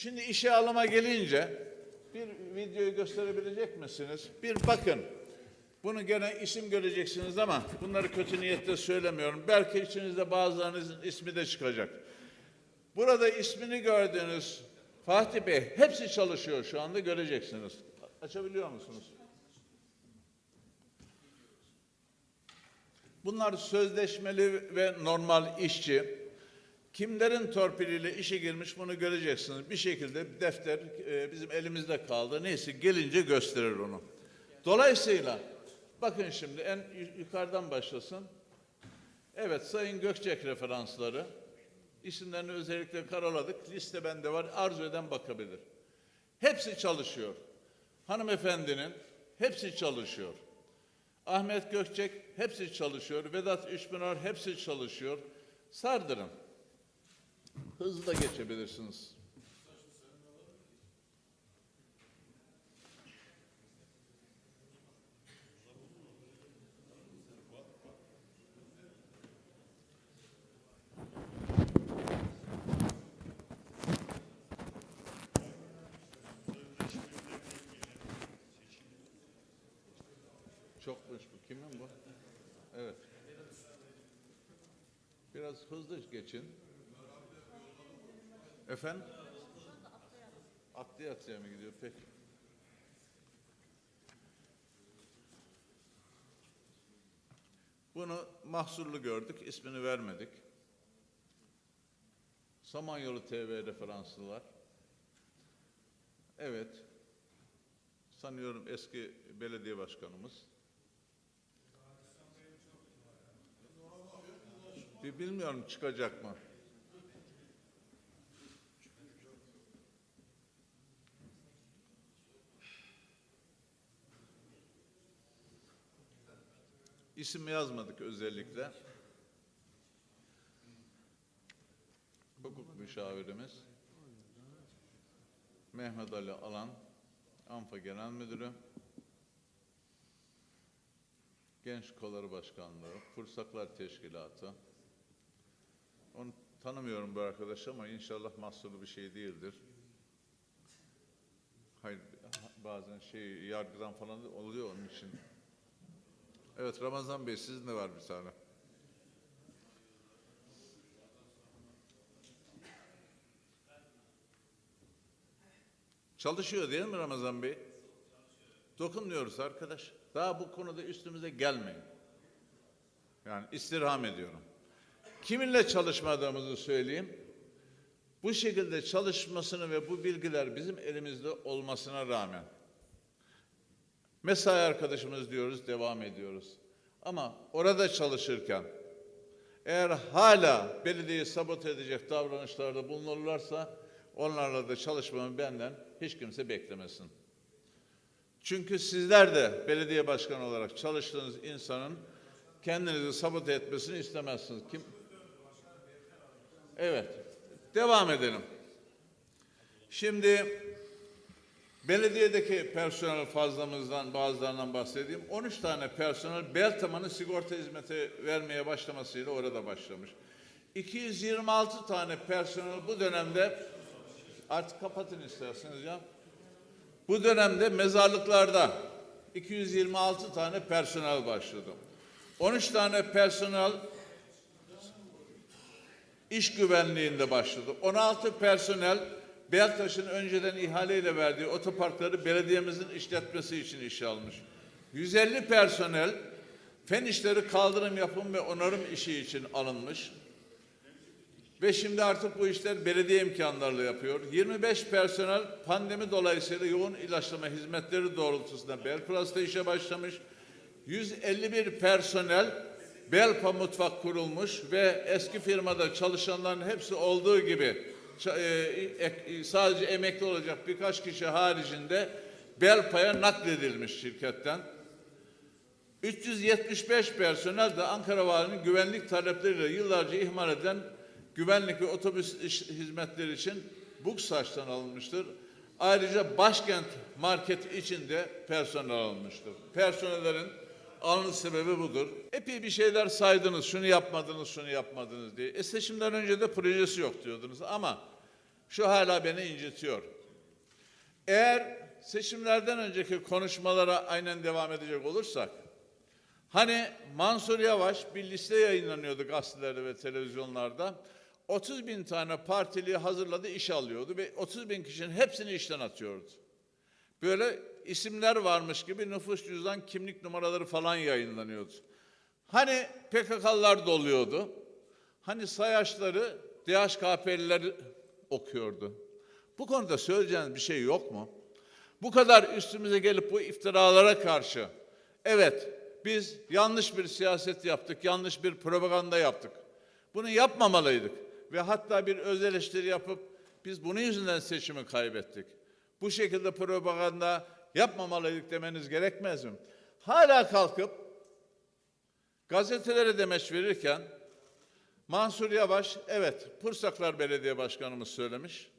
Şimdi işe alıma gelince bir videoyu gösterebilecek misiniz? Bir bakın. Bunu gene isim göreceksiniz ama bunları kötü niyetle söylemiyorum. Belki içinizde bazılarınızın ismi de çıkacak. Burada ismini gördüğünüz Fatih Bey hepsi çalışıyor şu anda göreceksiniz. Açabiliyor musunuz? Bunlar sözleşmeli ve normal işçi. Kimlerin torpiliyle işe girmiş bunu göreceksiniz. Bir şekilde defter e, bizim elimizde kaldı. Neyse gelince gösterir onu. Dolayısıyla bakın şimdi en yu- yukarıdan başlasın. Evet Sayın Gökçek referansları. İsimlerini özellikle karaladık. Liste bende var. Arzu eden bakabilir. Hepsi çalışıyor. Hanımefendinin hepsi çalışıyor. Ahmet Gökçek hepsi çalışıyor. Vedat Üçpınar hepsi çalışıyor. Sardırın. Hızlı da geçebilirsiniz. Çokmuş bu. Kimin bu? Evet. Biraz hızlı geçin. Efendim? Atlaya atlaya mı gidiyor? Peki. Bunu mahsurlu gördük, ismini vermedik. Samanyolu TV referanslılar. Evet. Sanıyorum eski belediye başkanımız. Bir bilmiyorum çıkacak mı? İsim yazmadık özellikle. Hukuk müşavirimiz Mehmet Ali Alan, ANFA Genel Müdürü, Genç Kolları Başkanlığı, Fırsaklar Teşkilatı. Onu tanımıyorum bu arkadaş ama inşallah mahsuru bir şey değildir. Hayır, bazen şey yargıdan falan oluyor onun için. Evet Ramazan Bey sizin de var bir tane. Çalışıyor değil mi Ramazan Bey? Dokunmuyoruz arkadaş. Daha bu konuda üstümüze gelmeyin. Yani istirham ediyorum. Kiminle çalışmadığımızı söyleyeyim. Bu şekilde çalışmasını ve bu bilgiler bizim elimizde olmasına rağmen mesai arkadaşımız diyoruz, devam ediyoruz. Ama orada çalışırken eğer hala belediyeyi sabote edecek davranışlarda bulunurlarsa onlarla da çalışmamı benden hiç kimse beklemesin. Çünkü sizler de belediye başkanı olarak çalıştığınız insanın kendinizi sabote etmesini istemezsiniz. Kim? Evet. Devam edelim. Şimdi belediyedeki personel fazlamızdan bazılarından bahsedeyim. 13 tane personel Beltaman'ın sigorta hizmeti vermeye başlamasıyla orada başlamış. 226 tane personel bu dönemde artık kapatın isterseniz ya. Bu dönemde mezarlıklarda 226 tane personel başladı. 13 tane personel iş güvenliğinde başladı. 16 personel Beltaş'ın önceden ihaleyle verdiği otoparkları belediyemizin işletmesi için işe almış. 150 personel fen işleri kaldırım yapım ve onarım işi için alınmış. Ve şimdi artık bu işler belediye imkanlarıyla yapıyor. 25 personel pandemi dolayısıyla yoğun ilaçlama hizmetleri doğrultusunda Belplas'ta işe başlamış. 151 personel Belpa Mutfak kurulmuş ve eski firmada çalışanların hepsi olduğu gibi sadece emekli olacak birkaç kişi haricinde Belpa'ya nakledilmiş şirketten. 375 personel de Ankara Valinin güvenlik talepleriyle yıllarca ihmal edilen güvenlik ve otobüs hizmetleri için Buksaç'tan alınmıştır. Ayrıca başkent market için de personel alınmıştır. Personellerin alınış sebebi budur. Epey bir şeyler saydınız, şunu yapmadınız, şunu yapmadınız diye. E seçimden önce de projesi yok diyordunuz ama Şu hala beni incitiyor. Eğer seçimlerden önceki konuşmalara aynen devam edecek olursak, hani Mansur Yavaş bir liste yayınlanıyordu gazetelerde ve televizyonlarda. 30 bin tane partiliyi hazırladı, iş alıyordu ve 30 bin kişinin hepsini işten atıyordu. Böyle isimler varmış gibi nüfus cüzdan kimlik numaraları falan yayınlanıyordu. Hani PKK'lılar doluyordu. Hani sayaçları DHKP'liler okuyordu. Bu konuda söyleyeceğiniz bir şey yok mu? Bu kadar üstümüze gelip bu iftiralara karşı evet biz yanlış bir siyaset yaptık, yanlış bir propaganda yaptık. Bunu yapmamalıydık ve hatta bir öz eleştiri yapıp biz bunun yüzünden seçimi kaybettik. Bu şekilde propaganda yapmamalıydık demeniz gerekmez mi? Hala kalkıp gazetelere demeç verirken Mansur Yavaş, evet Pursaklar Belediye Başkanımız söylemiş.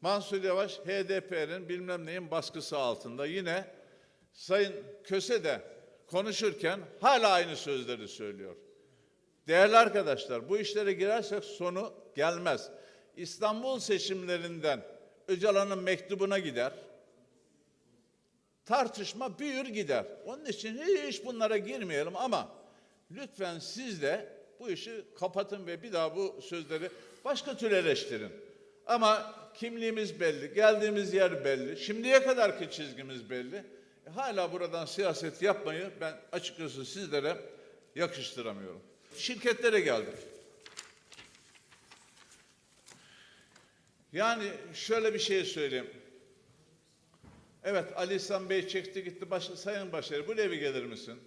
Mansur Yavaş HDP'nin bilmem neyin baskısı altında. Yine Sayın Köse de konuşurken hala aynı sözleri söylüyor. Değerli arkadaşlar bu işlere girersek sonu gelmez. İstanbul seçimlerinden Öcalan'ın mektubuna gider. Tartışma büyür gider. Onun için hiç bunlara girmeyelim ama lütfen siz de bu işi kapatın ve bir daha bu sözleri başka tür eleştirin. Ama kimliğimiz belli, geldiğimiz yer belli, şimdiye kadarki çizgimiz belli. E, hala buradan siyaset yapmayı ben açıkçası sizlere yakıştıramıyorum. Şirketlere geldik. Yani şöyle bir şey söyleyeyim. Evet Ali İhsan Bey çekti gitti. Baş, Sayın Başarı buraya bir gelir misin?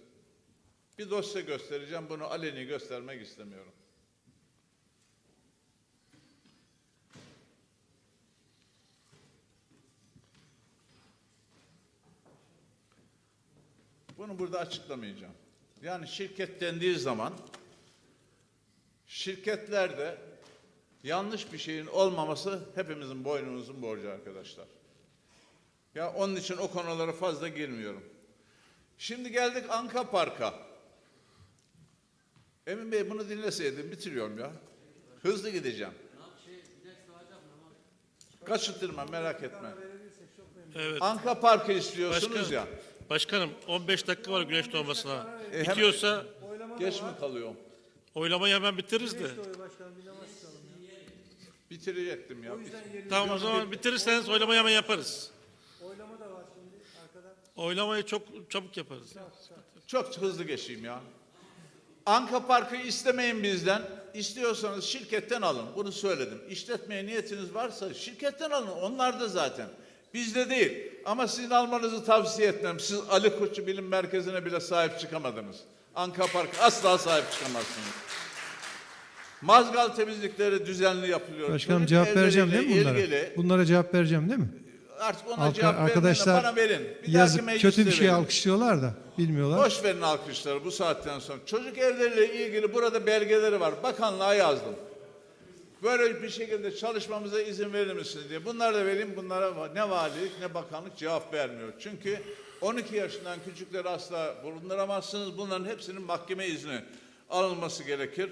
Bir dosya göstereceğim. Bunu aleni göstermek istemiyorum. Bunu burada açıklamayacağım. Yani şirket dendiği zaman şirketlerde yanlış bir şeyin olmaması hepimizin boynumuzun borcu arkadaşlar. Ya onun için o konulara fazla girmiyorum. Şimdi geldik Anka Park'a. Emin Bey bunu dinleseydim bitiriyorum ya. Hızlı gideceğim. Kaçırtırma merak etme. Evet. Anka Park'ı istiyorsunuz Başkanım, ya. başkanım 15 dakika var güneş doğmasına. E, Bitiyorsa Geç mi kalıyor? oylamayı hemen bitiririz de. Bitirecektim ya. Tamam o zaman bitirirseniz oylamayı hemen yaparız. Oylama da var şimdi arkada. Oylamayı çok çabuk yaparız. Çok hızlı geçeyim ya. Anka Park'ı istemeyin bizden. İstiyorsanız şirketten alın. Bunu söyledim. İşletmeye niyetiniz varsa şirketten alın. Onlar da zaten. Bizde değil. Ama sizin almanızı tavsiye etmem. Siz Ali Koçu Bilim Merkezi'ne bile sahip çıkamadınız. Anka Park asla sahip çıkamazsınız. Mazgal temizlikleri düzenli yapılıyor. Başkanım Çocuk cevap vereceğim değil mi bunlara? ilgili- Bunlara cevap vereceğim değil mi? Artık ona Arka- cevap arkadaşlar bana verin. Bir yazık dahaki kötü bir mecliste şey verin. alkışlıyorlar da bilmiyorlar. Boş verin alkışları bu saatten sonra. Çocuk evleriyle ilgili burada belgeleri var. Bakanlığa yazdım. Böyle bir şekilde çalışmamıza izin verir misiniz diye. Bunları da vereyim. Bunlara va- ne valilik ne bakanlık cevap vermiyor. Çünkü 12 yaşından küçükleri asla bulunduramazsınız. Bunların hepsinin mahkeme izni alınması gerekir.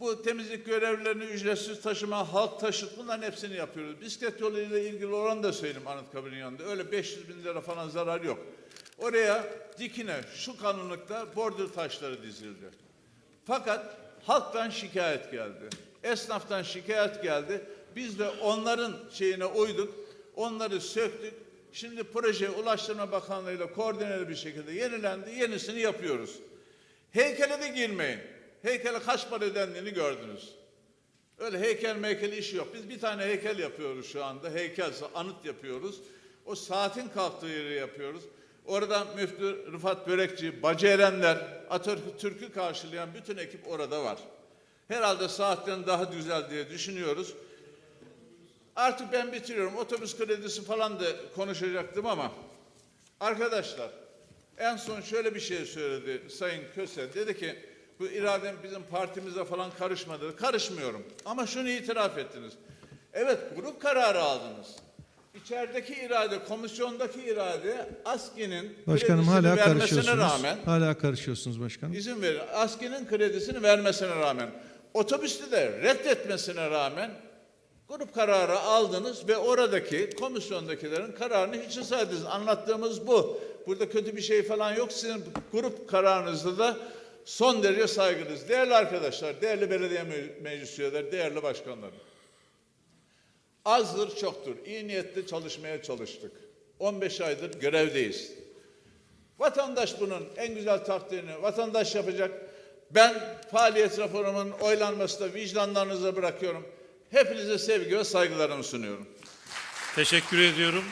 Bu temizlik görevlilerini ücretsiz taşıma, halk taşıt bunların hepsini yapıyoruz. Bisiklet yolu ile ilgili oranı da söyleyeyim Anıtkabir'in yanında. Öyle 500 bin lira falan zarar yok. Oraya dikine şu kalınlıkta bordür taşları dizildi. Fakat halktan şikayet geldi. Esnaftan şikayet geldi. Biz de onların şeyine uyduk. Onları söktük. Şimdi proje Ulaştırma Bakanlığı ile koordineli bir şekilde yenilendi. Yenisini yapıyoruz. Heykele de girmeyin. Heykele kaç para ödendiğini gördünüz. Öyle heykel meykel işi yok. Biz bir tane heykel yapıyoruz şu anda. Heykel, anıt yapıyoruz. O saatin kalktığı yeri yapıyoruz. Orada Müftü Rıfat Börekçi, Bacı Erenler, Atatürk'ü karşılayan bütün ekip orada var. Herhalde saatten daha güzel diye düşünüyoruz. Artık ben bitiriyorum. Otobüs kredisi falan da konuşacaktım ama arkadaşlar en son şöyle bir şey söyledi Sayın Köse. Dedi ki bu iradem bizim partimize falan karışmadı. Karışmıyorum. Ama şunu itiraf ettiniz. Evet grup kararı aldınız. İçerideki irade, komisyondaki irade ASKİ'nin Başkanım hala karışıyorsunuz. rağmen Hala karışıyorsunuz başkanım. izin verin. ASKİ'nin kredisini vermesine rağmen, otobüsü de reddetmesine rağmen Grup kararı aldınız ve oradaki komisyondakilerin kararını hiç saydınız. Anlattığımız bu. Burada kötü bir şey falan yok. Sizin grup kararınızda da son derece saygınız. Değerli arkadaşlar, değerli belediye me- meclis üyeleri, değerli başkanlarım. Azdır çoktur. İyi niyetli çalışmaya çalıştık. 15 aydır görevdeyiz. Vatandaş bunun en güzel takdirini vatandaş yapacak. Ben faaliyet raporumun oylanmasını da vicdanlarınıza bırakıyorum. Hepinize sevgi ve saygılarımı sunuyorum. Teşekkür ediyorum.